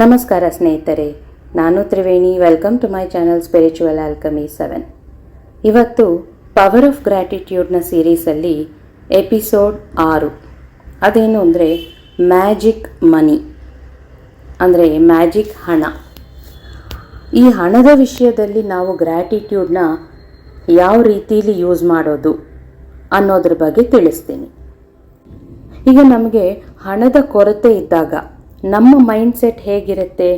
ನಮಸ್ಕಾರ ಸ್ನೇಹಿತರೆ, ನಾನು Triveni. Welcome to my channel spiritual alchemy seven ಇವತ್ತು ಪವರ್ ಆಫ್ ಗ್ರ್ಯಾಟಿಟ್ಯೂಡ್ನ ಸೀರೀಸಲ್ಲಿ ಎಪಿಸೋಡ್ ಆರು. ಅದೇನು ಅಂದರೆ ಮ್ಯಾಜಿಕ್ ಮನಿ ಅಂದರೆ ಮ್ಯಾಜಿಕ್ ಹಣ. ಈ ಹಣದ ವಿಷಯದಲ್ಲಿ ನಾವು ಗ್ರ್ಯಾಟಿಟ್ಯೂಡ್ನ ಯಾವ ರೀತಿಯಲ್ಲಿ ಯೂಸ್ ಮಾಡೋದು ಅನ್ನೋದ್ರ ಬಗ್ಗೆ ತಿಳಿಸ್ತೀನಿ. ಈಗ ನಮಗೆ ಹಣದ ಕೊರತೆ ಇದ್ದಾಗ ನಮ್ಮ ಮೈಂಡ್ಸೆಟ್ ಹೇಗಿರುತ್ತೆ?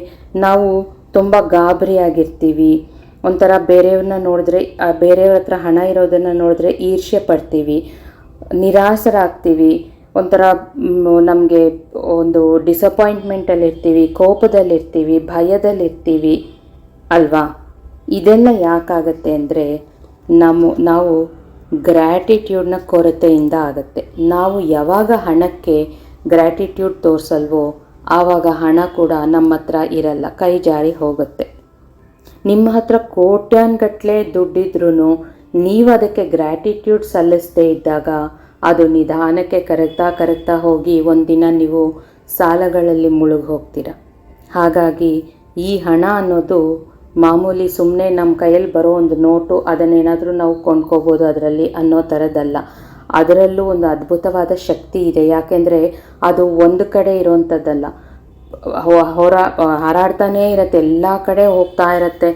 ನಾವು ತುಂಬ ಗಾಬರಿಯಾಗಿರ್ತೀವಿ. ಒಂಥರ ಬೇರೆಯವ್ರನ್ನ ನೋಡಿದ್ರೆ ಬೇರೆಯವ್ರ ಹತ್ರ ಹಣ ಇರೋದನ್ನು ನೋಡಿದ್ರೆ ಈರ್ಷೆ ಪಡ್ತೀವಿ. ನಿರಾಸರಾಗ್ತೀವಿ. ಒಂಥರ ನಮಗೆ ಒಂದು ಡಿಸಪಾಯಿಂಟ್ಮೆಂಟಲ್ಲಿರ್ತೀವಿ ಕೋಪದಲ್ಲಿರ್ತೀವಿ ಭಯದಲ್ಲಿರ್ತೀವಿ ಅಲ್ವಾ? ಇದೆಲ್ಲ ಯಾಕಾಗತ್ತೆ ಅಂದರೆ ನಮ್ಮ ನಾವು ಗ್ರ್ಯಾಟಿಟ್ಯೂಡ್ನ ಕೊರತೆಯಿಂದ ಆಗುತ್ತೆ. ನಾವು ಯಾವಾಗ ಹಣಕ್ಕೆ ಗ್ರ್ಯಾಟಿಟ್ಯೂಡ್ ತೋರಿಸಲ್ವೋ ಆವಾಗ ಹಣ ಕೂಡ ನಮ್ಮ ಹತ್ರ ಇರಲ್ಲ, ಕೈ ಜಾರಿ ಹೋಗುತ್ತೆ. ನಿಮ್ಮ ಹತ್ರ ಕೋಟ್ಯಾನ್ಗಟ್ಟಲೆ ದುಡ್ಡಿದ್ರೂ ನೀವು ಅದಕ್ಕೆ ಗ್ರ್ಯಾಟಿಟ್ಯೂಡ್ ಸಲ್ಲಿಸದೇ ಇದ್ದಾಗ ಅದು ನಿಧಾನಕ್ಕೆ ಕರಗ್ತಾ ಕರಗ್ತಾ ಹೋಗಿ ಒಂದಿನ ನೀವು ಸಾಲಗಳಲ್ಲಿ ಮುಳುಗಿ ಹೋಗ್ತೀರ ಹಾಗಾಗಿ ಈ ಹಣ ಅನ್ನೋದು ಮಾಮೂಲಿ ಸುಮ್ಮನೆ ನಮ್ಮ ಕೈಯಲ್ಲಿ ಬರೋ ಒಂದು ನೋಟು ಅದನ್ನೇನಾದರೂ ನಾವು ಕೊಂಡ್ಕೋಬೋದು ಅದರಲ್ಲಿ ಅನ್ನೋ ಥರದ್ದಲ್ಲ. ಅದರಲ್ಲೂ ಒಂದು ಅದ್ಭುತವಾದ ಶಕ್ತಿ ಇದೆ. ಯಾಕೆಂದರೆ ಅದು ಒಂದು ಕಡೆ ಇರೋವಂಥದ್ದಲ್ಲ ಹೊರ, ಹಾರಾಡ್ತಾನೇ ಇರುತ್ತೆ. ಎಲ್ಲ ಕಡೆ ಹೋಗ್ತಾ ಇರುತ್ತೆ.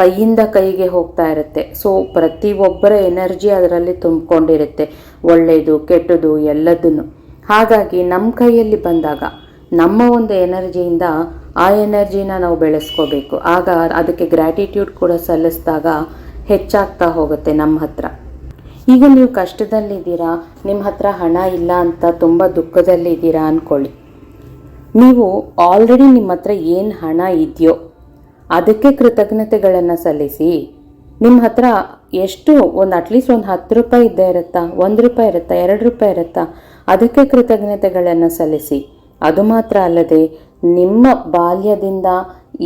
ಕೈಯಿಂದ ಕೈಗೆ ಹೋಗ್ತಾ ಇರುತ್ತೆ. ಸೊ ಪ್ರತಿಯೊಬ್ಬರ ಎನರ್ಜಿ ಅದರಲ್ಲಿ ತುಂಬಿಕೊಂಡಿರುತ್ತೆ. ಒಳ್ಳೆಯದು ಕೆಟ್ಟದು, ಎಲ್ಲದನ್ನು. ಹಾಗಾಗಿ ನಮ್ಮ ಕೈಯಲ್ಲಿ ಬಂದಾಗ, ನಮ್ಮ ಒಂದು ಎನರ್ಜಿಯಿಂದ ಆ ಎನರ್ಜಿನ ನಾವು ಬೆಳೆಸ್ಕೋಬೇಕು. ಆಗ ಅದಕ್ಕೆ ಗ್ರ್ಯಾಟಿಟ್ಯೂಡ್ ಕೂಡ ಸಲ್ಲಿಸಿದಾಗ ಹೆಚ್ಚಾಗ್ತಾ ಹೋಗುತ್ತೆ ನಮ್ಮ ಹತ್ರ. ಈಗ ನೀವು ಕಷ್ಟದಲ್ಲಿದ್ದೀರಾ? ನಿಮ್ಮ ಹತ್ರ ಹಣ ಇಲ್ಲ ಅಂತ ತುಂಬ ದುಃಖದಲ್ಲಿದ್ದೀರಾ ಅಂದ್ಕೊಳ್ಳಿ ನೀವು ಆಲ್ರೆಡಿ ನಿಮ್ಮ ಹತ್ರ ಏನು ಹಣ ಇದೆಯೋ, ಅದಕ್ಕೆ ಕೃತಜ್ಞತೆಗಳನ್ನು ಸಲ್ಲಿಸಿ, ನಿಮ್ಮ ಹತ್ರ ಎಷ್ಟು ಒಂದು ಅಟ್ಲೀಸ್ಟ್ ಒಂದು ಹತ್ತು ರೂಪಾಯಿ ಇದ್ದೇ ಇರುತ್ತಾ, ಒಂದು ರೂಪಾಯಿ ಇರುತ್ತಾ, ಎರಡು ರೂಪಾಯಿ ಇರುತ್ತಾ, ಅದಕ್ಕೆ ಕೃತಜ್ಞತೆಗಳನ್ನು ಸಲ್ಲಿಸಿ. ಅದು ಮಾತ್ರ ಅಲ್ಲದೆ ನಿಮ್ಮ ಬಾಲ್ಯದಿಂದ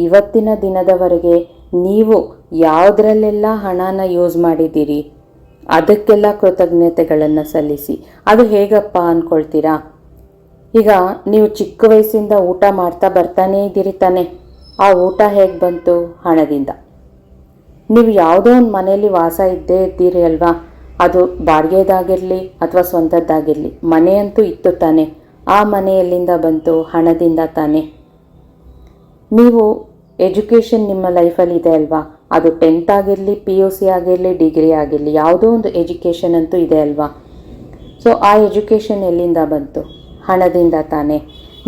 ಇವತ್ತಿನ ದಿನದವರೆಗೆ ನೀವು ಯಾವುದರಲ್ಲೆಲ್ಲ ಹಣನ ಯೂಸ್ ಮಾಡಿದ್ದೀರಿ? ಅದಕ್ಕೆಲ್ಲ ಕೃತಜ್ಞತೆಗಳನ್ನು ಸಲ್ಲಿಸಿ. ಅದು ಹೇಗಪ್ಪ ಅಂದ್ಕೊಳ್ತೀರಾ ಈಗ ನೀವು ಚಿಕ್ಕ ವಯಸ್ಸಿಂದ ಊಟ ಮಾಡ್ತಾ ಬರ್ತಾನೇ ಇದ್ದೀರಿ ತಾನೆ. ಆ ಊಟ ಹೇಗೆ ಬಂತು? ಹಣದಿಂದ. ನೀವು ಯಾವುದೋ ಒಂದು ಮನೆಯಲ್ಲಿ ವಾಸ ಇದ್ದೇ ಇದ್ದೀರಿ ಅಲ್ವಾ? ಅದು ಬಾಡಿಗೆದಾಗಿರಲಿ ಅಥವಾ ಸ್ವಂತದ್ದಾಗಿರಲಿ, ಮನೆಯಂತೂ ಇತ್ತು ತಾನೆ. ಆ ಮನೆಯಲ್ಲಿಂದ ಬಂತು ಹಣದಿಂದ ತಾನೆ. ನೀವು ಎಜುಕೇಷನ್ ನಿಮ್ಮ ಲೈಫಲ್ಲಿ ಇದೆ ಅಲ್ವಾ? ಅದು ಟೆಂತ್ ಆಗಿರಲಿ ಪಿ ಯು ಸಿ ಆಗಿರಲಿ ಡಿಗ್ರಿ ಆಗಿರಲಿ, ಯಾವುದೋ ಒಂದು ಎಜುಕೇಷನ್ ಅಂತೂ ಇದೆ ಅಲ್ವಾ? ಸೊ ಆ ಎಜುಕೇಷನ್ ಎಲ್ಲಿಂದ ಬಂತು? ಹಣದಿಂದ ತಾನೇ.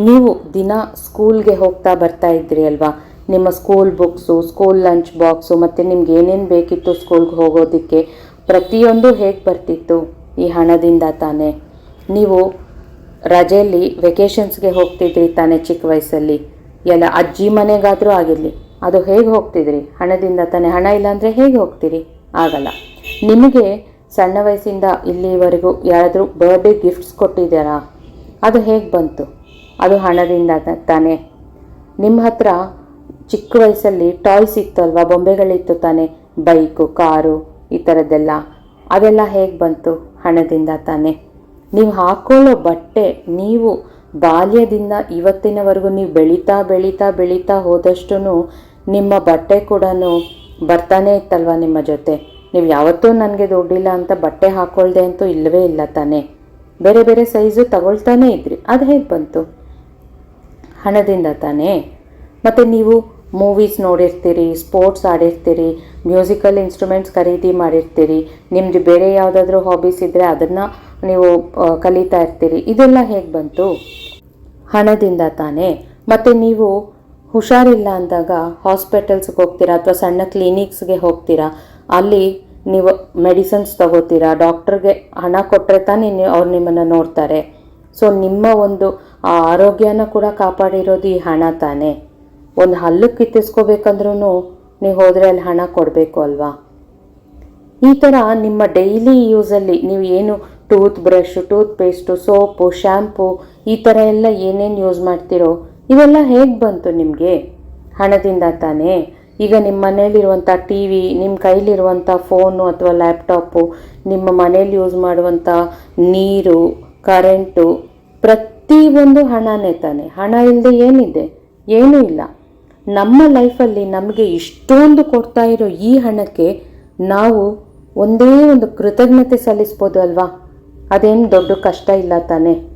ನೀವು ದಿನ ಸ್ಕೂಲ್ಗೆ ಹೋಗ್ತಾ ಬರ್ತಾ ಇದ್ರಿ ಅಲ್ವಾ? ನಿಮ್ಮ school books school lunch box ಮತ್ತು ನಿಮ್ಗೆ ಏನೇನು ಬೇಕಿತ್ತು ಸ್ಕೂಲ್ಗೆ ಹೋಗೋದಕ್ಕೆ, ಪ್ರತಿಯೊಂದು ಹೇಗೆ ಬರ್ತಿತ್ತು? ಈ ಹಣದಿಂದ ತಾನೇ. ನೀವು ರಜೆಯಲ್ಲಿ ವೆಕೇಷನ್ಸ್ಗೆ ಹೋಗ್ತಿದ್ರಿ ತಾನೇ ಚಿಕ್ಕ ವಯಸ್ಸಲ್ಲಿ. ಎಲ್ಲ ಅಜ್ಜಿ ಮನೆಗಾದರೂ ಆಗಿರಲಿ ಅದು ಹೇಗೆ ಹೋಗ್ತಿದ್ರಿ? ಹಣದಿಂದ ತಾನೇ ಹಣ ಇಲ್ಲಾಂದರೆ ಹೇಗೆ ಹೋಗ್ತೀರಿ? ಆಗಲ್ಲ. ನಿಮಗೆ ಸಣ್ಣ ವಯಸ್ಸಿಂದ ಇಲ್ಲಿವರೆಗೂ ಯಾರಾದರೂ ಬರ್ಡೇ ಗಿಫ್ಟ್ಸ್ ಕೊಟ್ಟಿದ್ದೀರಾ? ಅದು ಹೇಗೆ ಬಂತು? ಅದು ಹಣದಿಂದ ತಾನೇ. ನಿಮ್ಮ ಹತ್ರ ಚಿಕ್ಕ ವಯಸ್ಸಲ್ಲಿ ಟಾಯ್ಸ್ ಇತ್ತು ಅಲ್ವಾ? ಬೊಂಬೆಗಳಿತ್ತು ತಾನೇ. ಬೈಕು ಕಾರು, ಈ ಥರದ್ದೆಲ್ಲ ಅದೆಲ್ಲ ಹೇಗೆ ಬಂತು? ಹಣದಿಂದ ತಾನೇ. ನೀವು ಹಾಕ್ಕೊಳ್ಳೋ ಬಟ್ಟೆ ನೀವು ಬಾಲ್ಯದಿಂದ ಇವತ್ತಿನವರೆಗೂ ನೀವು ಬೆಳೀತಾ ಬೆಳೀತಾ ಬೆಳೀತಾ ಹೋದಷ್ಟು ನಿಮ್ಮ ಬಟ್ಟೆ ಕೂಡ ಬರ್ತಾನೆ ಇತ್ತಲ್ವ ನಿಮ್ಮ ಜೊತೆ? ನೀವು ಯಾವತ್ತೂ ನನಗೆ ದುಡ್ಡಿಲ್ಲ ಅಂತ ಬಟ್ಟೆ ಹಾಕ್ಕೊಳ್ದೆ ಅಂತೂ ಇಲ್ಲವೇ ಇಲ್ಲ ತಾನೇ. ಬೇರೆ ಬೇರೆ ಸೈಜು ತಗೊಳ್ತಾನೇ ಇದ್ರಿ. ಅದು ಹೇಗೆ ಬಂತು? ಹಣದಿಂದ ತಾನೇ? ಮತ್ತು ನೀವು ಮೂವೀಸ್ ನೋಡಿರ್ತೀರಿ, ಸ್ಪೋರ್ಟ್ಸ್ ಆಡಿರ್ತೀರಿ, ಮ್ಯೂಸಿಕಲ್ ಇನ್ಸ್ಟ್ರೂಮೆಂಟ್ಸ್ ಖರೀದಿ ಮಾಡಿರ್ತೀರಿ ನಿಮ್ಮದು ಬೇರೆ ಯಾವುದಾದ್ರೂ ಹಾಬೀಸ್ ಇದ್ದರೆ ಅದನ್ನು ನೀವು ಕಲಿತಾ ಇರ್ತೀರಿ. ಇದೆಲ್ಲ ಹೇಗೆ ಬಂತು? ಹಣದಿಂದ ತಾನೇ. ಮತ್ತು ನೀವು ಹುಷಾರಿಲ್ಲ ಅಂದಾಗ ಹಾಸ್ಪಿಟಲ್ಸ್ಗೆ ಹೋಗ್ತೀರಾ ಅಥವಾ ಸಣ್ಣ ಕ್ಲಿನಿಕ್ಸ್ಗೆ ಹೋಗ್ತೀರಾ? ಅಲ್ಲಿ ನೀವು ಮೆಡಿಸಿನ್ಸ್ ತಗೋತೀರಾ? ಡಾಕ್ಟ್ರಿಗೆ ಹಣ ಕೊಟ್ಟರೆ ತಾನೇ ನೀವು ಅವ್ರು ನಿಮ್ಮನ್ನು ನೋಡ್ತಾರೆ. ಸೊ, ನಿಮ್ಮ ಒಂದು ಆರೋಗ್ಯನ ಕೂಡ ಕಾಪಾಡಿರೋದು ಈ ಹಣ ತಾನೇ. ಒಂದು ಹಲ್ಲು ಕಿತ್ತಿಸ್ಕೋಬೇಕಂದ್ರೂ ನೀವು ಹೋದರೆ ಅಲ್ಲಿ ಹಣ ಕೊಡಬೇಕು ಅಲ್ವಾ? ಈ ಥರ ನಿಮ್ಮ ಡೈಲಿ ಯೂಸಲ್ಲಿ ನೀವು ಏನು tooth brush tooth paste soap, shampoo ಈ ಥರ ಎಲ್ಲ ಏನೇನು ಯೂಸ್ ಮಾಡ್ತೀರೋ ಇವೆಲ್ಲ ಹೇಗೆ ಬಂತು ನಿಮಗೆ? ಹಣದಿಂದ ತಾನೇ? ಈಗ ನಿಮ್ಮ ಮನೇಲಿರುವಂಥ ಟಿ ವಿ ನಿಮ್ಮ ಕೈಲಿರುವಂಥ ಫೋನು ಅಥವಾ ಲ್ಯಾಪ್ಟಾಪು ನಿಮ್ಮ ಮನೇಲಿ ಯೂಸ್ ಮಾಡುವಂಥ ನೀರು ಕರೆಂಟು ಪ್ರತಿಯೊಂದು ಹಣನೇ ತಾನೆ. ಹಣ ಇಲ್ಲದೆ ಏನಿದೆ? ಏನೂ ಇಲ್ಲ. ನಮ್ಮ ಲೈಫಲ್ಲಿ ನಮಗೆ ಇಷ್ಟೊಂದು ಕೊಡ್ತಾ ಇರೋ ಈ ಹಣಕ್ಕೆ ನಾವು ಒಂದೇ ಒಂದು ಕೃತಜ್ಞತೆ ಸಲ್ಲಿಸ್ಬೋದು ಅಲ್ವಾ? ಅದೇನು ದೊಡ್ಡ ಕಷ್ಟ ಇಲ್ಲ ತಾನೇ?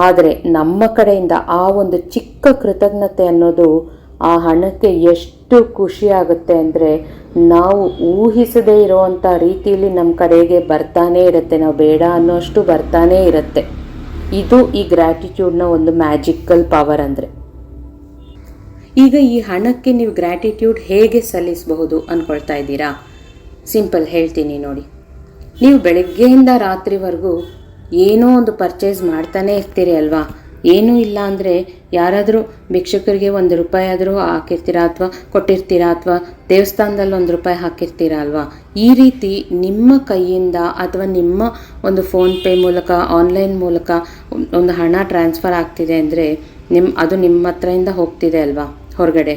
ಆದರೆ ನಮ್ಮ ಕಡೆಯಿಂದ ಆ ಒಂದು ಚಿಕ್ಕ ಕೃತಜ್ಞತೆ ಅನ್ನೋದು ಆ ಹಣಕ್ಕೆ ಎಷ್ಟು ಖುಷಿ ಆಗುತ್ತೆ ಅಂದರೆ ನಾವು ಊಹಿಸದೇ ಇರುವಂಥ ರೀತಿಯಲ್ಲಿ ನಮ್ಮ ಕಡೆಗೆ ಬರ್ತಾನೇ ಇರುತ್ತೆ. ನಾವು ಬೇಡ ಅನ್ನೋಷ್ಟು ಬರ್ತಾನೇ ಇರುತ್ತೆ. ಇದು ಈ ಗ್ರ್ಯಾಟಿಟ್ಯೂಡ್ನ ಒಂದು ಮ್ಯಾಜಿಕಲ್ ಪವರ್ ಅಂದರೆ. ಈಗ ಈ ಹಣಕ್ಕೆ ನೀವು ಗ್ರ್ಯಾಟಿಟ್ಯೂಡ್ ಹೇಗೆ ಸಲ್ಲಿಸಬಹುದು ಅಂದ್ಕೊಳ್ತಾ ಇದ್ದೀರಾ? ಸಿಂಪಲ್ ಹೇಳ್ತೀನಿ ನೋಡಿ. ನೀವು ಬೆಳಗ್ಗೆಯಿಂದ ರಾತ್ರಿವರೆಗೂ ಏನೋ ಒಂದು ಪರ್ಚೇಸ್ ಮಾಡ್ತಾನೆ ಇರ್ತೀರಿ ಅಲ್ವಾ? ಏನೂ ಇಲ್ಲ ಅಂದರೆ ಯಾರಾದರೂ ಭಿಕ್ಷುಕರಿಗೆ ಒಂದು ರೂಪಾಯಿ ಆದರೂ ಹಾಕಿರ್ತೀರಾ ಅಥವಾ ಕೊಟ್ಟಿರ್ತೀರಾ ಅಥವಾ ದೇವಸ್ಥಾನದಲ್ಲಿ ಒಂದು ರೂಪಾಯಿ ಹಾಕಿರ್ತೀರಾ ಅಲ್ವಾ? ಈ ರೀತಿ ನಿಮ್ಮ ಕೈಯಿಂದ ಅಥವಾ ನಿಮ್ಮ ಒಂದು ಫೋನ್ಪೇ ಮೂಲಕ ಆನ್ಲೈನ್ ಮೂಲಕ ಒಂದು ಹಣ ಟ್ರಾನ್ಸ್ಫರ್ ಆಗ್ತಿದೆ ಅಂದರೆ ನಿಮ್ಮ ಅದು ನಿಮ್ಮ ಹತ್ರದಿಂದ ಹೋಗ್ತಿದೆ ಅಲ್ವಾ ಹೊರಗಡೆ?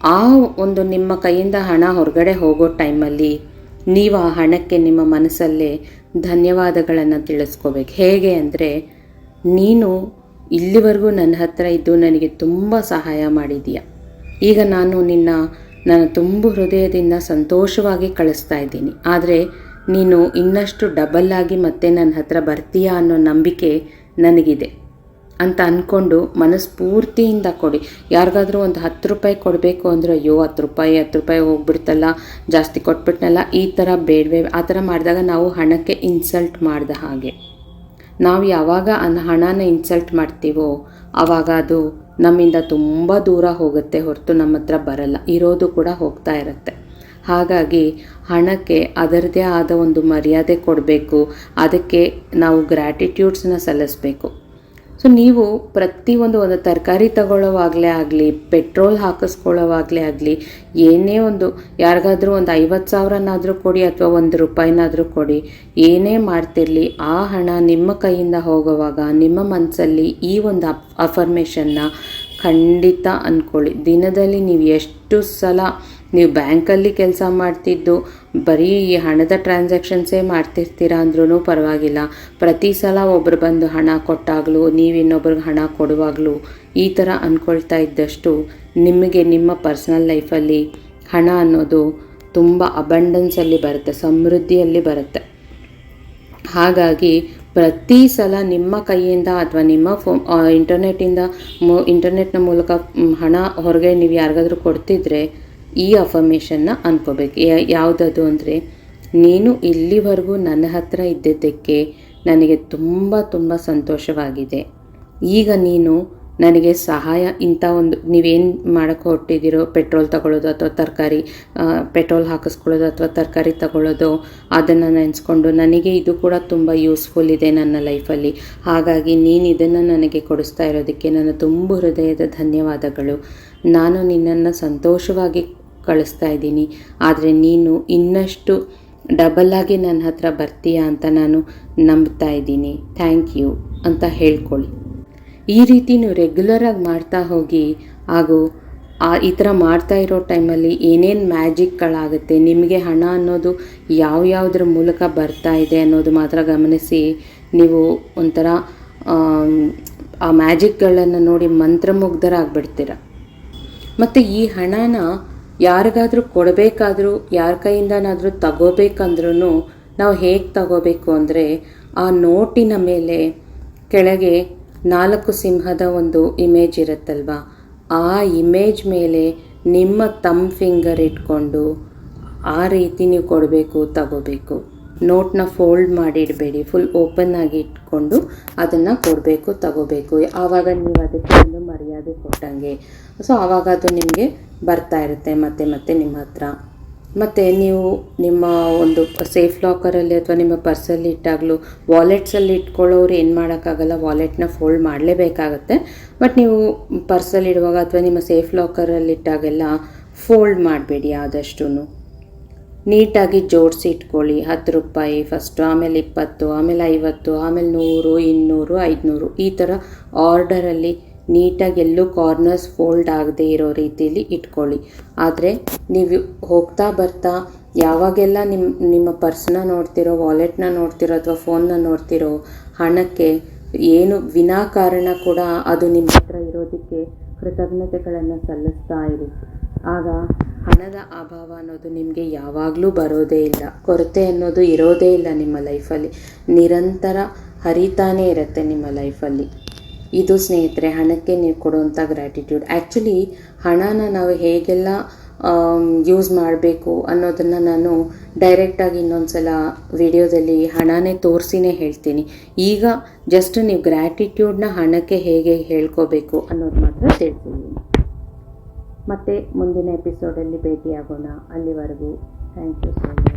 ಆ ಒಂದು ನಿಮ್ಮ ಕೈಯಿಂದ ಹಣ ಹೊರಗಡೆ ಹೋಗೋ ಟೈಮಲ್ಲಿ ನೀವು ಆ ಹಣಕ್ಕೆ ನಿಮ್ಮ ಮನಸ್ಸಲ್ಲೇ ಧನ್ಯವಾದಗಳನ್ನು ತಿಳಿಸ್ಕೋಬೇಕು. ಹೇಗೆ ಅಂದರೆ, ನೀನು ಇಲ್ಲಿವರೆಗೂ ನನ್ನ ಹತ್ರ ಇದ್ದು ನನಗೆ ತುಂಬ ಸಹಾಯ ಮಾಡಿದೀಯ. ಈಗ ನಾನು ನಿನ್ನ, ನನ್ನ ತುಂಬ ಹೃದಯದಿಂದ ಸಂತೋಷವಾಗಿ ಕಳಿಸ್ತಾ ಇದ್ದೀನಿ. ಆದರೆ, ನೀನು ಇನ್ನಷ್ಟು ಡಬಲ್ ಆಗಿ ಮತ್ತೆ ನನ್ನ ಹತ್ರ ಬರ್ತೀಯಾ ಅನ್ನೋ ನಂಬಿಕೆ ನನಗಿದೆ. ಅಂತ ಅಂದ್ಕೊಂಡು ಮನಸ್ಫೂರ್ತಿಯಿಂದ ಕೊಡಿ. ಯಾರಿಗಾದ್ರೂ ಒಂದು ಹತ್ತು ರೂಪಾಯಿ ಕೊಡಬೇಕು ಅಂದರೆ ಅಯ್ಯೋ, ಹತ್ತು ರೂಪಾಯಿ ಹತ್ತು ರೂಪಾಯಿ ಹೋಗ್ಬಿಡ್ತಲ್ಲ, ಜಾಸ್ತಿ ಕೊಟ್ಬಿಟ್ನಲ್ಲ, ಈ ಥರ ಬೇಡವೇ, ಆ ಥರ ಮಾಡಿದಾಗ ನಾವು ಹಣಕ್ಕೆ ಇನ್ಸಲ್ಟ್ ಮಾಡಿದ ಹಾಗೆ. ನಾವು ಯಾವಾಗ ಅನ್, ಹಣನ ಇನ್ಸಲ್ಟ್ ಮಾಡ್ತೀವೋ ಆವಾಗ ಅದು ನಮ್ಮಿಂದ ತುಂಬ ದೂರ ಹೋಗುತ್ತೆ ಹೊರತು ನಮ್ಮ ಹತ್ರ ಬರಲ್ಲ, ಇರೋದು ಕೂಡ ಹೋಗ್ತಾ ಇರುತ್ತೆ. ಹಾಗಾಗಿ ಹಣಕ್ಕೆ ಅದರದೇ ಆದ ಒಂದು ಮರ್ಯಾದೆ ಕೊಡಬೇಕು, ಅದಕ್ಕೆ ನಾವು ಗ್ರ್ಯಾಟಿಟ್ಯೂಡ್ಸನ್ನ ಸಲ್ಲಿಸಬೇಕು. ಸೊ ನೀವು ಪ್ರತಿಯೊಂದು ಒಂದು ತರಕಾರಿ ತಗೊಳ್ಳೋವಾಗಲೇ ಆಗಲಿ, ಪೆಟ್ರೋಲ್ ಹಾಕಿಸ್ಕೊಳ್ಳೋವಾಗಲೇ ಆಗಲಿ, ಏನೇ ಒಂದು ಯಾರಿಗಾದರೂ ಒಂದು ಐವತ್ತು ಸಾವಿರನಾದರೂ ಕೊಡಿ ಅಥವಾ ಒಂದು ರೂಪಾಯಿನಾದರೂ ಕೊಡಿ, ಏನೇ ಮಾಡ್ತಿರಲಿ, ಆ ಹಣ ನಿಮ್ಮ ಕೈಯಿಂದ ಹೋಗುವಾಗ, ನಿಮ್ಮ ಮನಸ್ಸಲ್ಲಿ ಈ ಒಂದು ಅಫ್ ಅಫರ್ಮೇಷನ್ನ ಖಂಡಿತ ಅಂದ್ಕೊಳ್ಳಿ. ದಿನದಲ್ಲಿ ನೀವು ಎಷ್ಟು ಸಲ ನೀವು ಬ್ಯಾಂಕಲ್ಲಿ ಕೆಲಸ ಮಾಡ್ತಿದ್ದು, ಬರೀ ಈ ಹಣದ ಟ್ರಾನ್ಸಾಕ್ಷನ್ಸೇ ಮಾಡ್ತಿರ್ತೀರ ಅಂದ್ರೂ ಪರವಾಗಿಲ್ಲ. ಪ್ರತಿ ಸಲ ಒಬ್ರು ಬಂದು ಹಣ ಕೊಟ್ಟಾಗಲೂ, ನೀವು ಇನ್ನೊಬ್ರಿಗೆ ಹಣ ಕೊಡುವಾಗಲೂ ಈ ಥರ ಅಂದ್ಕೊಳ್ತಾ ಇದ್ದಷ್ಟು ನಿಮಗೆ ನಿಮ್ಮ ಪರ್ಸ್ನಲ್ ಲೈಫಲ್ಲಿ ಹಣ ಅನ್ನೋದು ತುಂಬ ಅಬಂಡೆನ್ಸಲ್ಲಿ ಬರುತ್ತೆ, ಸಮೃದ್ಧಿಯಲ್ಲಿ ಬರುತ್ತೆ. ಹಾಗಾಗಿ ಪ್ರತಿ ಸಲ ನಿಮ್ಮ ಕೈಯಿಂದ ಅಥವಾ ನಿಮ್ಮ ಫೋ ಇಂಟರ್ನೆಟ್ಟಿಂದ ಮು, ಇಂಟರ್ನೆಟ್ನ ಮೂಲಕ ಹಣ ಹೊರಗೆ ನೀವು ಯಾರಿಗಾದರೂ ಕೊಡ್ತಿದ್ರೆ ಈ ಅಫರ್ಮೇಷನ್ನ ಅನ್ಕೋಬೇಕು. ಯಾವುದದು ಅಂದರೆ, ನೀನು ಇಲ್ಲಿವರೆಗೂ ನನ್ನ ಹತ್ರ ಇದ್ದಿದ್ದಕ್ಕೆ ನನಗೆ ತುಂಬ ತುಂಬ ಸಂತೋಷವಾಗಿದೆ. ಈಗ ನೀನು ನನಗೆ ಸಹಾಯ, ಇಂಥ ಒಂದು, ನೀವೇನು ಮಾಡೋಕ್ಕೆ ಹೊಟ್ಟಿದ್ದೀರೋ ಪೆಟ್ರೋಲ್ ತಗೊಳ್ಳೋದು ಅಥವಾ ತರಕಾರಿ ಪೆಟ್ರೋಲ್ ಹಾಕಿಸ್ಕೊಳ್ಳೋದು ಅಥವಾ ತರಕಾರಿ ತಗೊಳ್ಳೋದು, ಅದನ್ನು ನೆನೆಸ್ಕೊಂಡು ನನಗೆ ಇದು ಕೂಡ ತುಂಬ ಯೂಸ್ಫುಲ್ ಇದೆ ನನ್ನ ಲೈಫಲ್ಲಿ ಹಾಗಾಗಿ ನೀನು ಇದನ್ನು ನನಗೆ ಕೊಡಿಸ್ತಾ ಇರೋದಕ್ಕೆ ನನ್ನ ತುಂಬ ಹೃದಯದ ಧನ್ಯವಾದಗಳು. ನಾನು ನಿನ್ನನ್ನು ಸಂತೋಷವಾಗಿ ಕಳಿಸ್ತಾ ಇದ್ದೀನಿ. ಆದರೆ ನೀನು ಇನ್ನಷ್ಟು ಡಬಲ್ ಆಗಿ ನನ್ನ ಹತ್ರ ಬರ್ತೀಯಾ ಅಂತ ನಾನು ನಂಬ್ತಾ ಇದ್ದೀನಿ. ಥ್ಯಾಂಕ್ ಯು ಅಂತ ಹೇಳ್ಕೊಳ್ಳಿ. ಈ ರೀತಿ ನೀವು ರೆಗ್ಯುಲರಾಗಿ ಮಾಡ್ತಾ ಹೋಗಿ, ಹಾಗೂ ಆ ಈ ಥರ ಮಾಡ್ತಾ ಇರೋ ಟೈಮಲ್ಲಿ ಏನೇನು ಮ್ಯಾಜಿಕ್ಗಳಾಗುತ್ತೆ, ನಿಮಗೆ ಹಣ ಅನ್ನೋದು ಯಾವ ಯಾವುದ್ರ ಮೂಲಕ ಬರ್ತಾ ಇದೆ ಅನ್ನೋದು ಮಾತ್ರ ಗಮನಿಸಿ, ನೀವು ಒಂಥರ ಆ ಮ್ಯಾಜಿಕ್ಗಳನ್ನು ನೋಡಿ ಮಂತ್ರಮುಗ್ಧರಾಗ್ಬಿಡ್ತೀರ. ಮತ್ತು ಈ ಹಣನ ಯಾರಿಗಾದರೂ ಕೊಡಬೇಕಾದ್ರೂ, ಯಾರ ಕೈಯಿಂದನಾದರೂ ತಗೋಬೇಕಂದ್ರೂ ನಾವು ಹೇಗೆ ತಗೋಬೇಕು ಅಂದರೆ ಆ ನೋಟಿನ ಮೇಲೆ ಕೆಳಗೆ ನಾಲ್ಕು ಸಿಂಹದ ಒಂದು ಇಮೇಜ್ ಇರುತ್ತಲ್ವ? ಆ ಇಮೇಜ್ ಮೇಲೆ ನಿಮ್ಮ ತಮ್ ಫಿಂಗರ್ ಇಟ್ಕೊಂಡು ಆ ರೀತಿ ನೀವು ಕೊಡಬೇಕು, ತಗೋಬೇಕು. ನೋಟ್ನ ಫೋಲ್ಡ್ ಮಾಡಿ ಇಡಬೇಡಿ. ಫುಲ್ ಓಪನ್ ಆಗಿ ಇಟ್ಕೊಂಡು ಅದನ್ನು ಕೊಡಬೇಕು, ತಗೋಬೇಕು. ಆವಾಗ ನೀವು ಅದಕ್ಕೆ ಒಂದು ಮರ್ಯಾದೆ ಕೊಟ್ಟಂಗೆ. ಸೊ ಆವಾಗ ಅದು ನಿಮಗೆ ಬರ್ತಾ ಇರುತ್ತೆ ಮತ್ತೆ ಮತ್ತೆ ನಿಮ್ಮ ಹತ್ರ. ಮತ್ತು ನೀವು ನಿಮ್ಮ ಒಂದು ಸೇಫ್ ಲಾಕರಲ್ಲಿ ಅಥವಾ ನಿಮ್ಮ ಪರ್ಸಲ್ಲಿ ಇಟ್ಟಾಗಲೂ ವಾಲೆಟ್ಸಲ್ಲಿ ಇಟ್ಕೊಳ್ಳೋರು ಏನು ಮಾಡೋಕ್ಕಾಗಲ್ಲ ವಾಲೆಟ್ನ ಫೋಲ್ಡ್ ಮಾಡಲೇಬೇಕಾಗತ್ತೆ. ಬಟ್ ನೀವು ಪರ್ಸಲ್ಲಿ ಇಡುವಾಗ ಅಥವಾ ನಿಮ್ಮ ಸೇಫ್ ಲಾಕರಲ್ಲಿ ಇಟ್ಟಾಗೆಲ್ಲ ಫೋಲ್ಡ್ ಮಾಡಬೇಡಿ ಆದಷ್ಟು ನೀಟಾಗಿ ಜೋಡಿಸಿ ಇಟ್ಕೊಳ್ಳಿ. ಹತ್ತು ರೂಪಾಯಿ ಫಸ್ಟು ಆಮೇಲೆ ಇಪ್ಪತ್ತು, ಆಮೇಲೆ ಐವತ್ತು, ಆಮೇಲೆ ನೂರು, ಇನ್ನೂರು, ಐದುನೂರು. ಈ ಥರ ಆರ್ಡರಲ್ಲಿ ನೀಟಾಗಿ ಎಲ್ಲೂ ಕಾರ್ನರ್ಸ್ ಫೋಲ್ಡ್ ಆಗದೆ ಇರೋ ರೀತಿಯಲ್ಲಿ ಇಟ್ಕೊಳ್ಳಿ. ಆದರೆ ನೀವು ಹೋಗ್ತಾ ಬರ್ತಾ ಯಾವಾಗೆಲ್ಲ ನಿಮ್ಮ ನಿಮ್ಮ ಪರ್ಸ್ನ ನೋಡ್ತಿರೋ ವಾಲೆಟ್ನ ನೋಡ್ತಿರೋ ಅಥವಾ ಫೋನ್ನ ನೋಡ್ತಿರೋ ಹಣಕ್ಕೆ ಏನು ವಿನಾಕಾರಣ ಕೂಡ ಅದು ನಿಮ್ಮ ಹತ್ರ ಇರೋದಕ್ಕೆ ಕೃತಜ್ಞತೆಗಳನ್ನು ಸಲ್ಲಿಸ್ತಾ ಇರಿ. ಆಗ ಹಣದ ಅಭಾವ ಅನ್ನೋದು ನಿಮಗೆ ಯಾವಾಗಲೂ ಬರೋದೇ ಇಲ್ಲ. ಕೊರತೆ ಅನ್ನೋದು ಇರೋದೇ ಇಲ್ಲ ನಿಮ್ಮ ಲೈಫಲ್ಲಿ ನಿರಂತರ ಹರಿತಾನೇ ಇರುತ್ತೆ ನಿಮ್ಮ ಲೈಫಲ್ಲಿ ಇದು ಸ್ನೇಹಿತರೆ, ಹಣಕ್ಕೆ ನೀವು ಕೊಡುವಂಥ ಗ್ರ್ಯಾಟಿಟ್ಯೂಡ್ ಆ್ಯಕ್ಚುಲಿ ಹಣನ ನಾವು ಹೇಗೆಲ್ಲ ಯೂಸ್ ಮಾಡಬೇಕು ಅನ್ನೋದನ್ನು ನಾನು ಡೈರೆಕ್ಟಾಗಿ ಇನ್ನೊಂದು ಸಲ ವಿಡಿಯೋದಲ್ಲಿ ಹಣನೇ ತೋರಿಸಿನೇ ಹೇಳ್ತೀನಿ. ಈಗ ಜಸ್ಟ್ ನೀವು ಗ್ರ್ಯಾಟಿಟ್ಯೂಡ್ನ ಹಣಕ್ಕೆ ಹೇಗೆ ಹೇಳ್ಕೋಬೇಕು ಅನ್ನೋದು ಮಾತ್ರ ತಿಳ್ತೀನಿ ಮತ್ತೆ ಮುಂದಿನ ಎಪಿಸೋಡಲ್ಲಿ ಭೇಟಿಯಾಗೋಣ. ಅಲ್ಲಿವರೆಗೂ ಥ್ಯಾಂಕ್ ಯು ಸೊ ಮಚ್